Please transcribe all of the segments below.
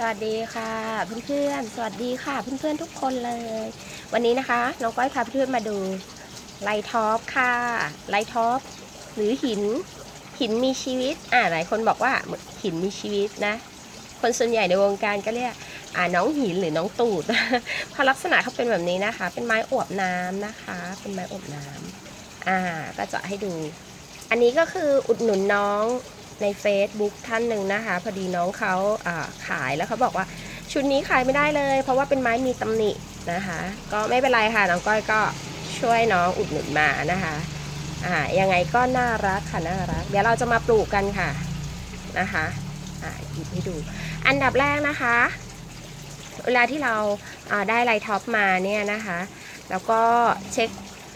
สวัสดีค่ะเพื่อนๆ สวัสดีค่ะเพื่อนๆทุกคนเลย วันนี้นะคะน้องก้อยพาเพื่อนมาดูไลท็อปค่ะไลท็อปหรือหิน หินมีชีวิต อ่าหลายคนบอกว่าหินมีชีวิตนะ คนส่วนใหญ่ในวงการก็เรียกอ่าน้องหินหรือน้องตูดเพราะลักษณะเขาเป็นแบบนี้นะคะ เป็นไม้อวบน้ำนะคะ เป็นไม้อวบน้ำอ่าก็จะให้ดู อันนี้ก็คืออุดหนุนน้อง ใน Facebook ท่านหนึ่งนะคะ พอดีน้องเขาาขายแล้วเขาบอกว่าชุดนี้ขายไม่ได้เลย เพราะว่าเป็นไม้มีตำหนินะคะ ก็ไม่เป็นไรค่ะน้องก้อยก็ช่วยน้องอุดหนุนมานะคะอ่ายังไงก็น่ารักค่ะน่ารัก เดี๋ยวเราจะมาปลูกกันค่ะนะคะอ่าหยิบให้ดู อันดับแรกนะคะ เวลาที่เราาได้ไลท็อปมาเนี่ยนะคะ แล้วก็เช็ค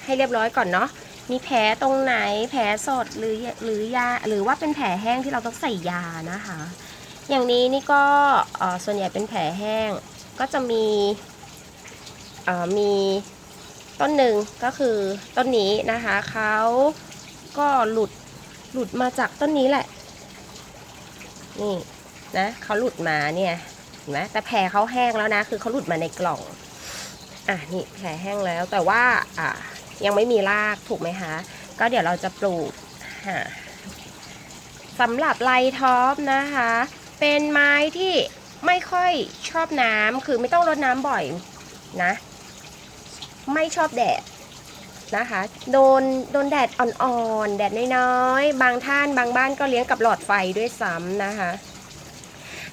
ให้เรียบร้อยก่อนเนาะ มีแผลตรงไหนแผลสดหรือหรือยาหรือว่าเป็นแผลแห้งที่เราต้องใส่ยานะคะ อย่างนี้นี่ก็ส่วนใหญ่เป็นแผลแห้งก็จะมีมีต้นหนึ่งก็คือต้นนี้นะคะเขาก็หลุดหลุดมาจากต้นนี้แหละ นี่นะเขาหลุดมาเนี่ยเห็นไหมแต่แผลเขาแห้งแล้วนะคือเขาหลุดมาในกล่องอะนี่แผลแห้งแล้วแต่ว่าอะ ยังไม่มีรากถูกไหมคะก็เดี๋ยวเราจะปลูกฮะสำหรับไลท็อปนะคะ เป็นไม้ที่ไม่ค่อยชอบน้ำคือไม่ต้องรดน้ำบ่อยนะ ไม่ชอบแดดนะคะ โดนโดนแดดอ่อนๆ แดดน้อยๆ บางท่านบางบ้านก็เลี้ยงกับหลอดไฟด้วยซ้ำนะคะ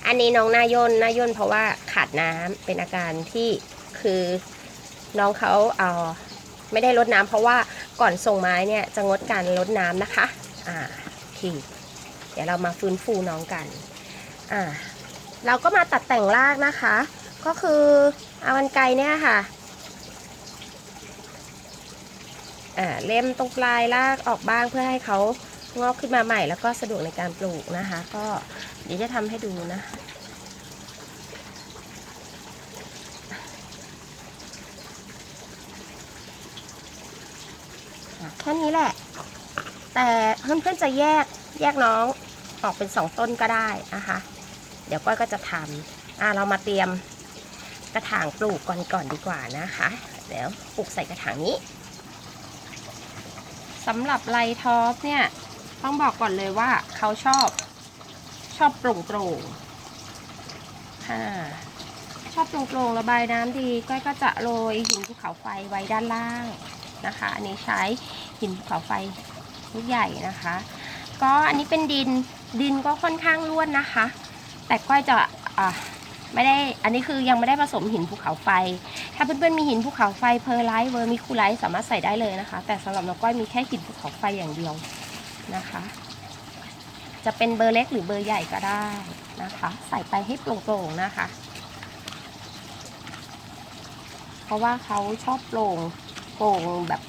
อันนี้น้องนายนนายนเพราะว่าขาดน้ำเป็นอาการที่คือน้องเขาเอ่อ ไม่ได้รดน้ำเพราะว่าก่อนส่งไม้เนี่ยจะงดการรดน้ำนะคะอ่าโอเคเดี๋ยวเรามาฟื้นฟูน้องกันอ่าเราก็มาตัดแต่งรากนะคะ ก็คือเอากันไกรเนี่ยค่ะอ่าเล่มตรงปลายรากออกบ้างเพื่อให้เขางอกขึ้นมาใหม่ แล้วก็สะดวกในการปลูกนะคะ ก็เดี๋ยวจะทำให้ดูนะ แค่นี้แหละ แต่เพื่อนๆจะแยกแยกน้องออกเป็นสองต้นก็ได้นะคะ เดี๋ยวก้อยก็จะทำอ่าเรามาเตรียมกระถางปลูกก่อนก่อนดีกว่านะคะ เดี๋ยวปลูกใส่กระถางนี้สำหรับไลท็อปเนี่ยต้องบอกก่อนเลยว่าเขาชอบชอบโปร่งโปร่งๆค่ะ อบโปร่งๆระบายน้ำดีก้อยก็จะโรยหินภูเขาไฟไว้ด้านล่างนะคะอันนี้ใช้หินภูเขาไฟลูกใหญ่นะคะ ก็อันนี้เป็นดินดินก็ค่อนข้างร่วนนะคะ แต่ก้อยจะอ่าไม่ได้ อันนี้คือยังไม่ได้ผสมหินภูเขาไฟ ถ้าเพื่อนๆมีหินภูเขาไฟเพอร์ไลท์เวอร์มิคูไลท์สามารถใส่ได้เลยนะคะ แต่สำหรับน้องก้อยมีแค่หินภูเขาไฟอย่างเดียวนะคะ จะเป็นเบอร์เล็กหรือเบอร์ใหญ่ก็ได้นะคะ ใส่ไปให้โปร่งๆนะคะ เพราะว่าเขาชอบโปร่งโปร่งแบบ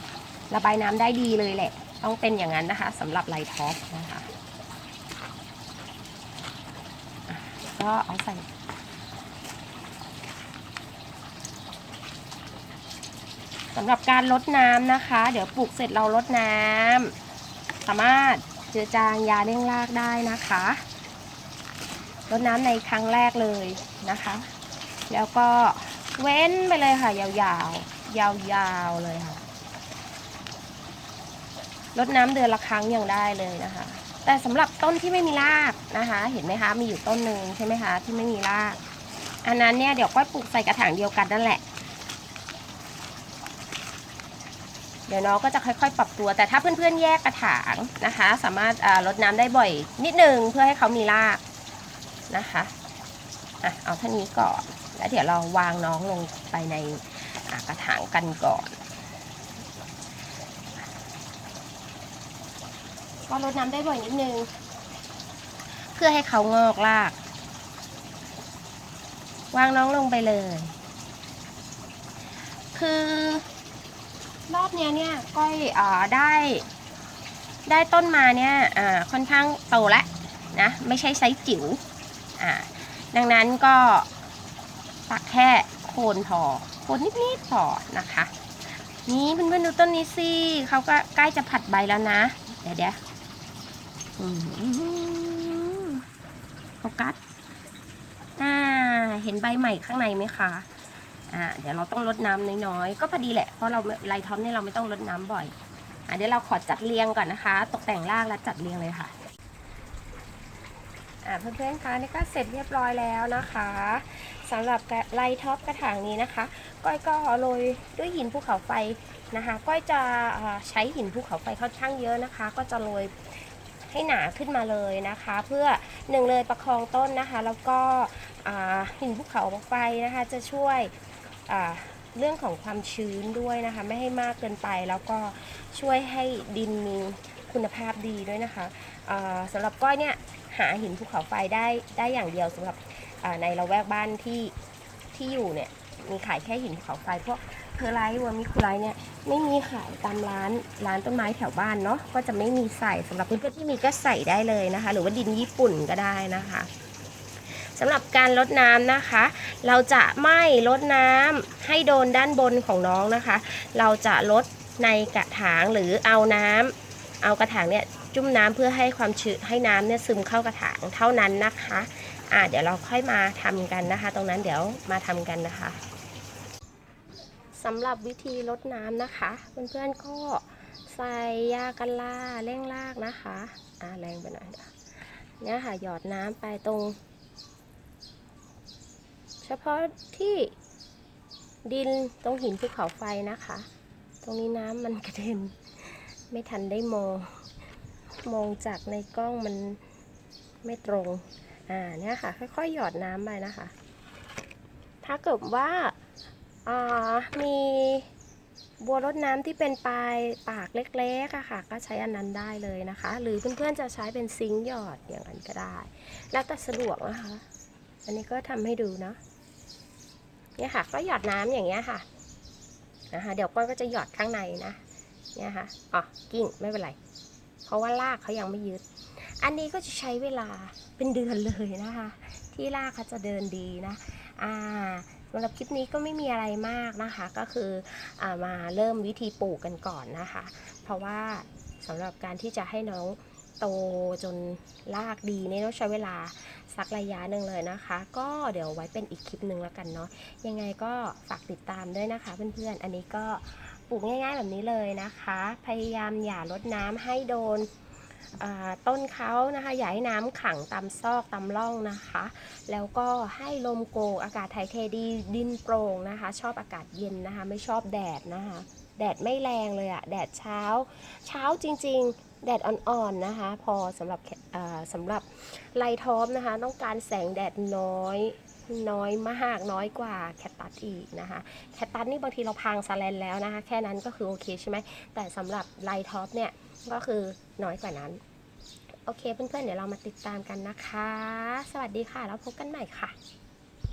ระบายน้ำได้ดีเลยแหละ ต้องเป็นอย่างนั้นนะคะสำหรับไลท์ท็อปนะคะอะก็เอาใส่สำหรับการลดน้ำนะคะ เดี๋ยวปลูกเสร็จเราลดน้ำสามารถเจือจางยาเร่งรากได้นะคะลดน้ำในครั้งแรกเลยนะคะ แล้วก็ เว้นไปเลยค่ะ ยาวๆ ยาวๆ เลยค่ะลดน้ำเดือนละครั้งยังได้เลยนะคะ แต่สำหรับต้นที่ไม่มีรากนะคะ เห็นไหมคะ มีอยู่ต้นหนึ่งใช่ไหมคะ ที่ไม่มีราก อันนั้นเนี่ยเดี๋ยวก้อยปลูกใส่กระถางเดียวกันนั่นแหละ เดี๋ยวน้องก็จะค่อยๆ ปรับตัว แต่ถ้าเพื่อนๆ แยกกระถางนะคะ สามารถอ่ารดน้ำได้บ่อย นิดนึงเพื่อให้เขามีรากนะคะอะเอาเท่านี้ก่อน แล้วเดี๋ยวเราวางน้องลงไปในกระถางกันก่อน ก็รดน้ำได้บ่อยนิดนึง เพื่อให้เขางอกราก วางน้องลงไปเลย คือรอบเนี้ยเนี่ยก้อยอได้ได้ต้นมาเนี่ยค่อนข้างโตแล้วนะ ไม่ใช่ไซส์จิ๋วดังนั้นก็ ปักแค่โคนพอโคนนิดๆพอนะคะ นี่เพื่อนๆดูต้นนี้สิเขาก็ใกล้จะผัดใบแล้วนะ เดี๋ยวเดี๋ยวโฟกัสอ่าเห็นใบใหม่ข้างในไหมคะอ่าเดี๋ยวเราต้องลดน้ำน้อยๆ ก็พอดีแหละ เพราะเราไลท็อปเนี่ยเราไม่ต้องลดน้ำบ่อย อะเดี๋ยวเราขอจัดเรียงก่อนนะคะ ตกแต่งรากแล้วจัดเรียงเลยค่ะ อ่าเพื่อนๆคะนี่ก็เสร็จเรียบร้อยแล้วนะคะสำหรับไลท็อปกระถางนี้นะคะ ก้อยก็โรยด้วยหินภูเขาไฟนะคะ ก้อยจะใช้หินภูเขาไฟค่อนข้างเยอะนะคะ ก็จะโรยให้หนาขึ้นมาเลยนะคะ เพื่อหนึ่งเลยประคองต้นนะคะ แล้วก็หินภูเขาไฟนะคะ จะช่วยเรื่องของความชื้นด้วยนะคะ ไม่ให้มากเกินไปแล้วก็ช่วยให้ดินมีคุณภาพดีด้วยนะคะสำหรับก้อยเนี่ย หาหินภูเขาไฟได้ได้อย่างเดียวสำหรับในละแวกบ้านที่ที่อยู่เนี่ยมีขายแค่หินภูเขาไฟพวกเพอร์ไลท์วอร์มิคูไลท์เนี่ยไม่มีขายตามร้านร้านต้นไม้แถวบ้านเนาะก็จะไม่มีใส่สำหรับเพื่อนๆที่มีก็ใส่ได้เลยนะคะ หรือว่าดินญี่ปุ่นก็ได้นะคะสำหรับการลดน้ำนะคะ เราจะไม่ลดน้ำให้โดนด้านบนของน้องนะคะ เราจะลดในกระถางหรือเอาน้ำเอากระถางเนี่ย จุ่มน้ำเพื่อให้ความชื้นให้น้ำเนี่ยซึมเข้ากระถางเท่านั้นนะคะอ่าเดี๋ยวเราค่อยมาทำกันนะคะ ตรงนั้นเดี๋ยวมาทำกันนะคะสำหรับวิธีลดน้ำนะคะเพื่อนๆก็ใส่ยากันล่าเร่งรากนะคะอ่าแรงไปหน่อยเนี่ยค่ะหยอดน้ำไปตรง เฉพาะที่ดินตรงหินภูเขาไฟนะคะ ตรงนี้น้ำมันกระเด็นไม่ทันได้มอง มองจากในกล้องมันไม่ตรง อ่าเนี่ยค่ะ ค่อยๆ หยอดน้ำไปนะคะ ถ้าเกิดว่าอ่ามีบัวรดน้ำที่เป็นปลายปากเล็กๆอะค่ะ ก็ใช้อันนั้นได้เลยนะคะ หรือเพื่อนๆจะใช้เป็นซิงค์หยอดอย่างนั้นก็ได้ แล้วแต่สะดวกนะคะ อันนี้ก็ทำให้ดูเนาะเนี่ยค่ะ ก็หยอดน้ำอย่างเงี้ยค่ะนะคะเดี๋ยวก้อยก็จะหยอดข้างในนะเนี่ยค่ะอ๋อกิ้งไม่เป็นไร เพราะว่ารากเขายังไม่ยึด อันนี้ก็จะใช้เวลาเป็นเดือนเลยนะคะ ที่รากเขาจะเดินดีนะ อ่าสำหรับคลิปนี้ก็ไม่มีอะไรมากนะคะ ก็คืออมาเริ่มวิธีปลูกกันก่อนนะคะ เพราะว่าสำหรับการที่จะให้น้องโตจนรากดีเนี่ยต้องใช้เวลาสักระยะหนึ่งเลยนะคะ ก็เดี๋ยวไว้เป็นอีกคลิปหนึ่งแล้วกันเนาะยังไงก็ฝากติดตามด้วยนะคะเพื่อนๆ อันนี้ก็ ปลูกง่ายๆแบบนี้เลยนะคะ พยายามอย่าลดน้ำให้โดนต้นเขานะคะอย่าให้น้ำขังตามซอกตามร่องนะคะ แล้วก็ให้ลมโกงอากาศถ่ายเทดีดินโปร่งนะคะ ชอบอากาศเย็นนะคะ ไม่ชอบแดดนะคะ แดดไม่แรงเลยอะแดดเช้า เช้าจริง ๆ แดดอ่อนๆนะคะ พอสำหรับแคอ่าสำหรับไลทอปนะคะ ต้องการแสงแดดน้อย น้อยมากน้อยกว่าแคตตัสอีกนะคะแคตตัสนี่บางทีเราพังซาแลนแล้วนะคะแค่นั้นก็คือโอเคใช่ไหมแต่สำหรับไลท็อปเนี่ยก็คือน้อยกว่านั้น โอเคเพื่อนๆเดี๋ยวเรามาติดตามกันนะคะ สวัสดีค่ะ แล้วพบกันใหม่ค่ะ